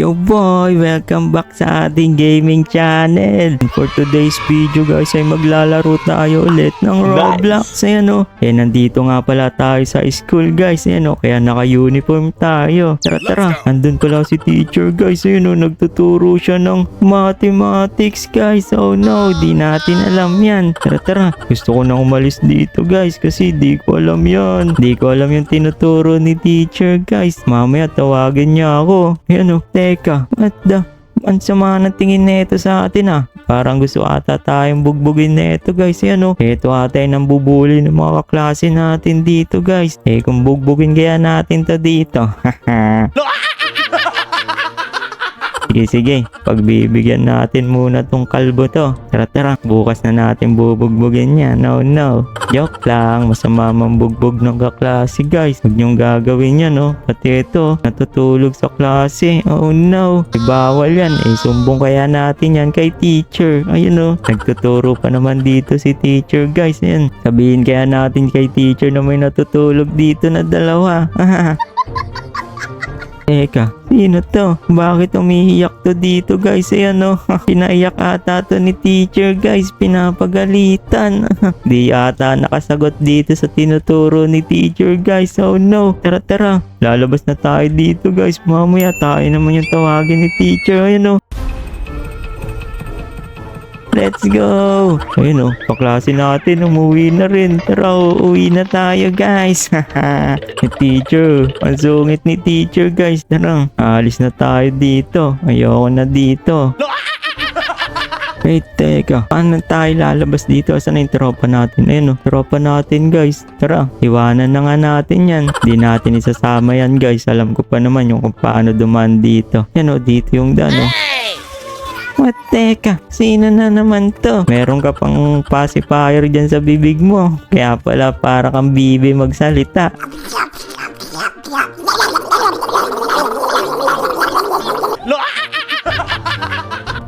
Yo boy, welcome back sa ating gaming channel. For today's video guys ay maglalaro tayo ulit ng Roblox. Ayan o. Eh nandito nga pala tayo sa school guys. Ayan o. Kaya naka-uniform tayo. Tara tara. Andun pala si teacher guys. Ayan o. Nagtuturo siya ng mathematics guys. Oh no. Di natin alam yan. Tara tara. Gusto ko na umalis dito guys. Kasi di ko alam yan. Di ko alam yung tinuturo ni teacher guys. Mamaya tawagin niya ako. Ayan o. Teka. What the? Ang sama ng tingin nito sa atin ah. Parang gusto ata tayong bugbugin nito guys. Yan oh. Ito ata yung nambubuli ng mga kaklase natin dito guys. Eh kung bugbugin kaya natin to dito. Sige, sige. Pagbibigyan natin muna tong kalbo to. Tara, tara. Bukas na natin bubugbugin niya. No, no. Joke lang. Masama mambugbog ng kaklase, guys. Huwag niyong gagawin yan, no. Pati ito, natutulog sa klase. Oh, no. Eh, bawal yan. Eh, sumbong kaya natin yan kay teacher. Ayun, no. Nagtuturo pa naman dito si teacher, guys. Ayan. Sabihin kaya natin kay teacher na may natutulog dito na dalawa. Teka, sino to? Bakit umiiyak to dito guys? Ayan no, pinaiyak ata to ni teacher guys, pinapagalitan. Di ata nakasagot dito sa tinuturo ni teacher guys. Oh no, tara tara. Lalabas na tayo dito guys. Mamaya tayo naman yung tawagin ni teacher. Ayan no. Let's go! Ayun o, kaklase natin, umuwi na rin. Tara, uuwi na tayo guys. ni teacher, ang sungit ni teacher guys. Tara, alis na tayo dito. Ayoko na dito. Wait, teka. Paano tayo lalabas dito? Saan na yung tropa natin? Ayun o, tropa natin guys. Tara, iwanan na nga natin yan. Di natin isasama yan guys. Alam ko pa naman yung kung paano duman dito. Yan o, dito yung daan o. What teka, sino na naman to? Meron ka pang pacifier dyan sa bibig mo. Kaya pala para kang bibi magsalita.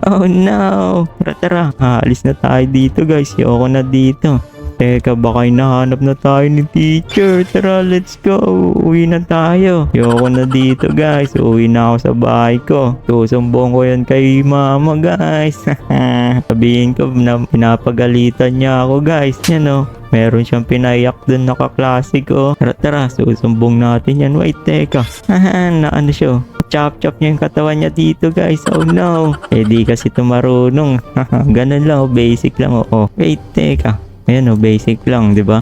Oh no! Tara tara, aalis na tayo dito guys. Yoko na dito. Teka, baka hinahanap na tayo ni teacher. Tara, let's go. Uwi na tayo. Yoko na dito guys. Uwi na ako sa bahay ko. Susumbong ko yan kay mama guys. Sabihin ko na pinapagalitan niya ako guys. Yan o. Meron siyang pinaiyak dun na kaklase ko. Tara tara, susumbong natin yan. Wait, teka. na ano siya? Chop-chop niya yung katawan niya dito guys. Oh no. Eh di kasi tumarunong. Ganun lang, oh, basic lang. Oh, oh. Wait, teka. Ayan oh, basic lang, di ba?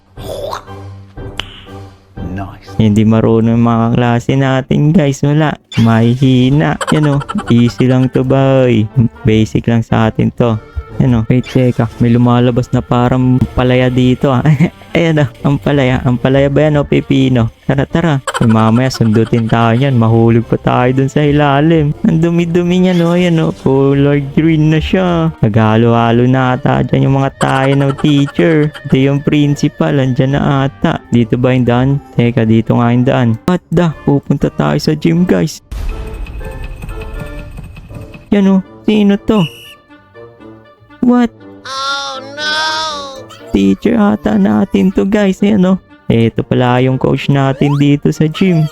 Nice. Hindi marunong yung mga klase natin guys. Wala. Mahihina. Yan oh. Easy lang to boy. Basic lang sa atin to. Yan oh. Wait, teka. May lumalabas na parang palaya dito ah. Ayan oh. Ang palaya. Ang palaya ba yan oh, pepino? Tara, tara. Eh, mamaya sundutin tayo yan. Mahulog pa tayo dun sa ilalim. Ang dumi-dumi niya no. Ayan oh. Color green na siya. Naghalo-halo na ata dyan yung mga tayo ng teacher. Ito yung principal. Andyan na ata. Dito ba yung daan? Teka, dito nga yung daan. What the? Pupunta tayo sa gym guys. Yan oh. Sino to? What? Oh no! Teacher ata natin to guys. Ayan oh. Ito pala yung coach natin dito sa gym.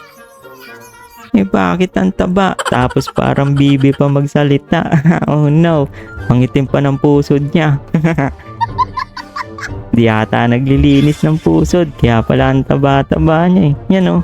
Eh bakit ang taba? Tapos parang bibi pa magsalita. oh no. Ang itim pa ng pusod niya. Di ata naglilinis ng pusod. Kaya pala ang taba-taba niya eh. Yan oh.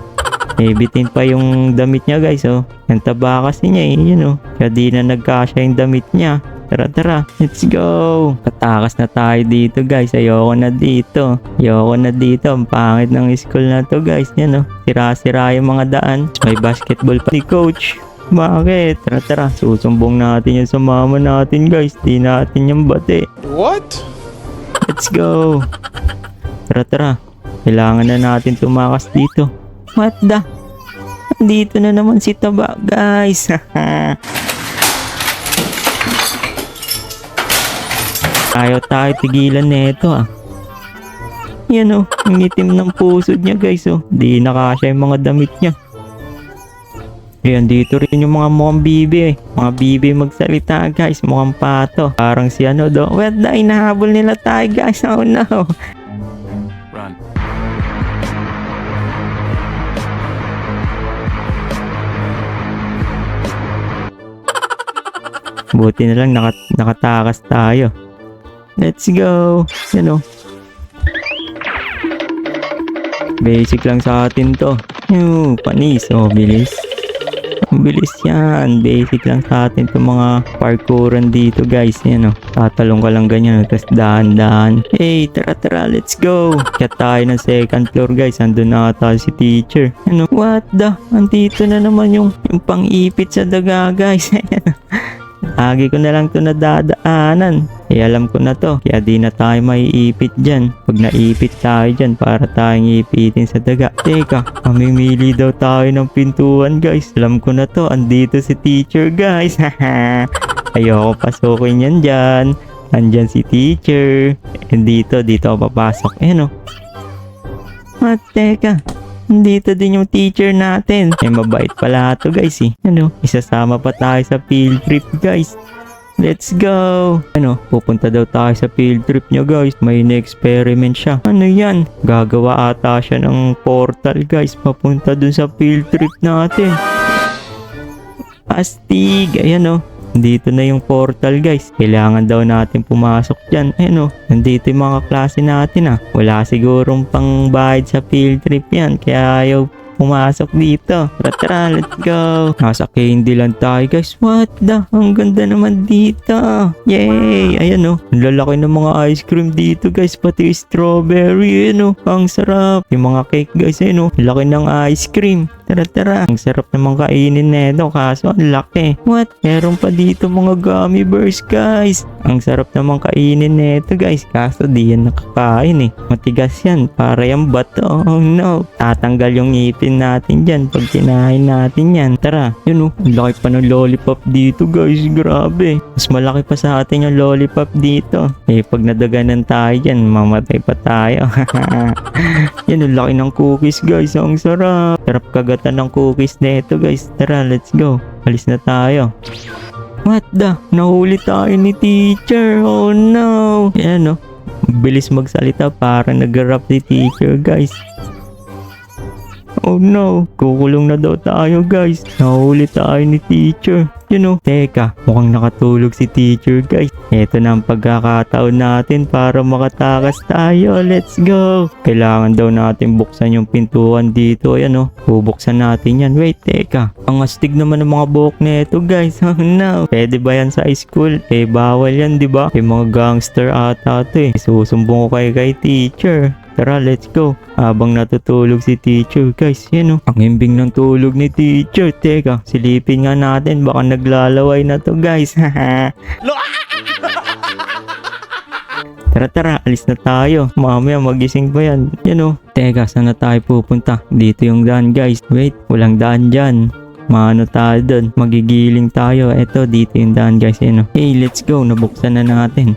Eh, bitin pa yung damit niya guys oh. Ang taba kasi niya eh. Yun oh. Kaya di na nagkasya yung damit niya. Tara tara, let's go! Patakas na tayo dito guys, ayoko na dito. Ayoko na dito, ang pangit ng school na to guys. Yan oh, sira-sira yung mga daan. May basketball pa ni coach. Bakit? Tara tara, susumbong natin yung sa mama natin guys. Di natin yung bate. What? Let's go! Tara tara, kailangan na natin tumakas dito. What the? Dito na naman si Taba guys. Ayaw tayo tigilan nito ah. Yan oh, ang itim ng pusod niya guys oh. Di nakasya yung mga damit niya. Ayan, dito rin yung mga mukhang bibi eh. Mga bibi magsalita guys, mukhang pato. Parang si ano do. Well, na inahabol nila tayo guys. Oh no. Run. Buti na lang naka, nakatakas tayo. Let's go. Yan o. Basic lang sa atin to. Yung panis. Oh, bilis. Ang bilis yan. Basic lang sa atin to mga parkouran dito guys. Yan o. Tatalong ka lang ganyan. Tapos dahan-dahan. Hey, tara tara. Let's go. Kaya tayo ng second floor guys. Andun na ata si teacher. Ano? What the? Andito na naman yung, yung pang-ipit sa daga guys. Lagi ko na lang to nadadaanan. Eh alam ko na to. Kaya di na tayo maiipit dyan. Pag naipit tayo dyan para tayong ipitin sa daga. Teka, mamimili daw tayo ng pintuan guys. Alam ko na to. Andito si teacher guys. Ayoko pasukin yan dyan. Andyan si teacher. And dito, dito ako papasok. Ayan o. At teka, dito din yung teacher natin. Eh, mabait pala to guys eh. Ano, isasama pa tayo sa field trip guys. Let's go! Ano, pupunta daw tayo sa field trip nyo guys. May na-experiment siya. Ano yan? Gagawa ata siya ng portal guys. Papunta dun sa field trip natin. Astig! Ayan o. Dito na yung portal guys. Kailangan daw natin pumasok dyan. Ayun o. Nandito yung mga klase natin ah. Wala sigurong pang bayad sa field trip yan. Kaya ayaw pumasok dito. Tara tara, let's go. Nasa candy lang tayo guys. What the? Ang ganda naman dito. Yay! Ayan o. Ang lalaki ng mga ice cream dito guys. Pati strawberry. Ayan o. Ang sarap. Yung mga cake guys. Ayan o. Laki ng ice cream. Tara tara. Ang sarap naman kainin neto kaso ang laki. What? Meron pa dito mga gummy bears guys. Ang sarap naman kainin neto guys. Kaso di yan nakakain eh. Matigas yan. Para yung bato. Oh no. Tatanggal yung ngipin natin dyan pag kinain natin yan. Tara. Yun oh. Ang laki pa ng lollipop dito guys. Grabe. Mas malaki pa sa atin yung lollipop dito. Eh pag nadaganan tayo dyan, mamatay pa tayo. yan ang laki ng cookies guys. Ang sarap. Sarap kagatan ng cookies nito guys. Tara, let's go. Alis na tayo. What the? Nahuli tayo ni teacher. Oh no. Yan oh. Bilis magsalita para nag-rap si teacher guys. Oh no, kukulong na daw tayo guys. Nahuli tayo ni teacher. You know, teka, mukhang nakatulog si teacher guys. Ito na ang pagkakataon natin para makatakas tayo. Let's go! Kailangan daw natin buksan yung pintuan dito. Ayan oh, bubuksan natin yan. Wait, teka. Ang astig naman ng mga buhok nito guys. Oh no. Pwede ba yan sa school? Eh, bawal yan, di ba? Yung mga gangster ata to eh. Susumbong ko kay kay teacher. Tara, let's go. Habang natutulog si teacher, guys, yan o. Ang himbing ng tulog ni teacher. Teka, silipin nga natin. Baka naglalaway na to, guys. Tara tara, alis na tayo. Mamaya magising pa yan. Yan o. Teka, saan na tayo pupunta? Dito yung daan guys. Wait, walang daan dyan. Maano tayo doon? Magigiling tayo. Eto, dito yung daan guys. Yan o. Hey, let's go. Nabuksan na natin.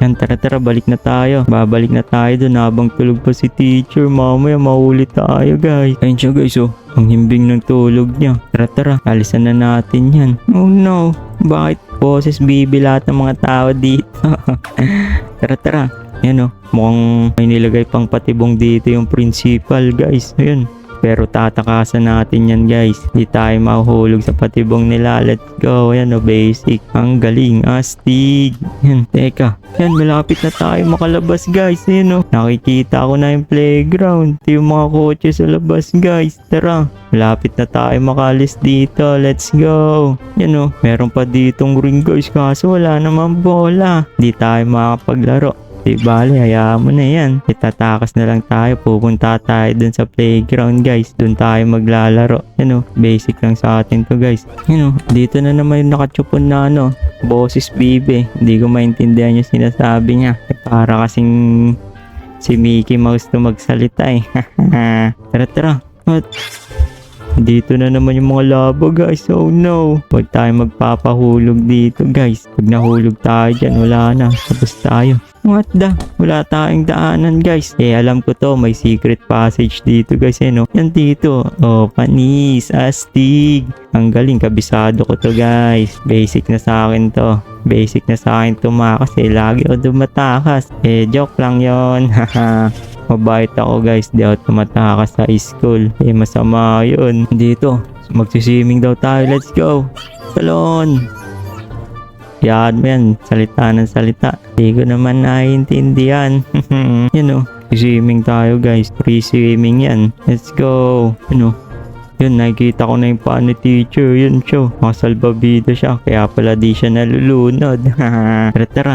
Yan, tara tara, balik na tayo. Babalik na tayo doon habang tulog pa si teacher. Mamaya mahuli tayo guys. Ayun siya guys oh. Ang himbing ng tulog niya. Tara tara, alisan na natin yan. Oh no, bakit boses bibi lahat ng mga tao dito? tara tara. Yan oh, mukhang may nilagay pang patibong dito yung principal guys. Ayun. Pero tatakasan natin yan guys. Di tayo mahuhulog sa patibong nila. Let's go. Ayan o, basic. Ang galing. Astig. Yan, teka. Yan, malapit na tayo makalabas guys. Ayan o. Nakikita ko na yung playground. Ito yung mga kotse sa labas guys. Tara. Malapit na tayo makalis dito. Let's go. Yan o. Meron pa ditong ring guys. Kaso wala naman bola. Di tayo makapaglaro. Di bali, hayaan mo na yan. Itatakas na lang tayo. Pupunta tayo dun sa playground guys. Dun tayo maglalaro. Yan o, basic lang sa atin to guys. Yan o, dito na naman yung nakachupon na ano. Boses bibe. Hindi ko maintindihan yung sinasabi niya. Eh, para kasing si Mickey Mouse to magsalita eh. tara tara. What? Dito na naman yung mga labo guys. Oh no. Huwag tayo magpapahulog dito guys. Pag nahulog tayo dyan, wala na. Tapos tayo. What the? Wala tayong daanan guys. Eh alam ko to, may secret passage dito guys eh no. Yan dito. Oh, panis, astig. Ang galing, kabisado ko to guys. Basic na sa akin to. Basic na sa akin tumakas eh. Lagi ako dumatakas. Eh, joke lang yon Haha. Mabait ako guys. Di ako tumatakas sa school. Eh, masama yun. Dito. Magsiswimming daw tayo. Let's go. Talon. Yan mo yan. Salita ng salita. Di ko naman naiintindihan. Yun o. Swimming tayo guys. Free swimming yan. Let's go. Ano? Yun, nakikita ko na yung paa ni teacher. Yun, siya. Masalbabida siya. Kaya pala di siya nalulunod. tara, tara.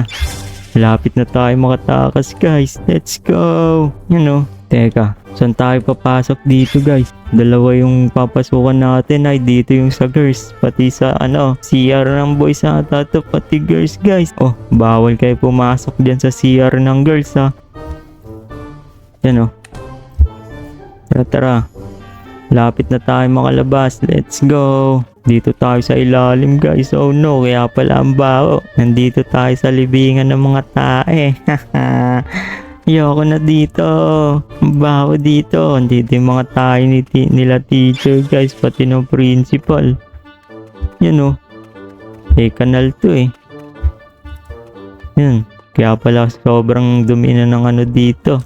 Malapit na tayo makatakas, guys. Let's go. Oh. Teka, saan tayo papasok dito, guys? Dalawa yung papasukan natin ay dito yung sa girls. Pati sa, ano, CR ng boys ata to. Pati girls, guys. Oh, bawal kayo pumasok dyan sa CR ng girls, ha. Yan, oh. Tara, tara. Lapit na tayo makalabas. Let's go. Dito tayo sa ilalim guys. Oh no, kaya pala ang baho. Nandito tayo sa libingan ng mga tae. Ayoko na dito. Baho dito. Andito yung mga tae ni nila teacher guys. Pati ng principal. Yan oh. Eh, kanal to eh. Yan. Kaya pala sobrang dumi na ng ano dito.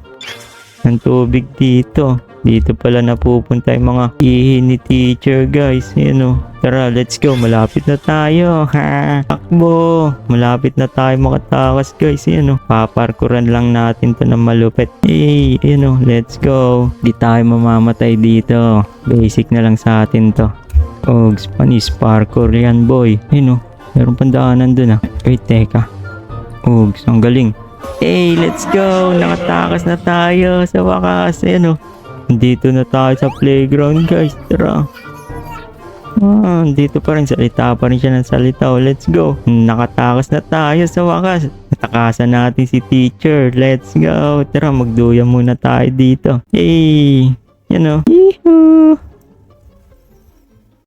Ng tubig dito. Dito pala napupunta yung mga ihi ni teacher guys. Yan o. Tara, let's go. Malapit na tayo. Ha? Takbo. Malapit na tayo makatakas guys. Yan o. Paparkuran lang natin to ng malupit. Hey, yan o. Let's go. Di tayo mamamatay dito. Basic na lang sa atin to. Ogs, panis parkour yan boy. Yan o. Meron pandaanan dun ah. Wait, teka. Ogs, ang galing. Hey, let's go! Nakatakas na tayo sa wakas. Ayan o. Dito na tayo sa playground guys. Tara. Ah, dito pa rin. Salita pa rin siya ng salita. Oh, let's go. Nakatakas na tayo sa wakas. Natakasan natin si teacher. Let's go. Tara, magduya muna tayo dito. Hey! Yan o. Yee-hoo!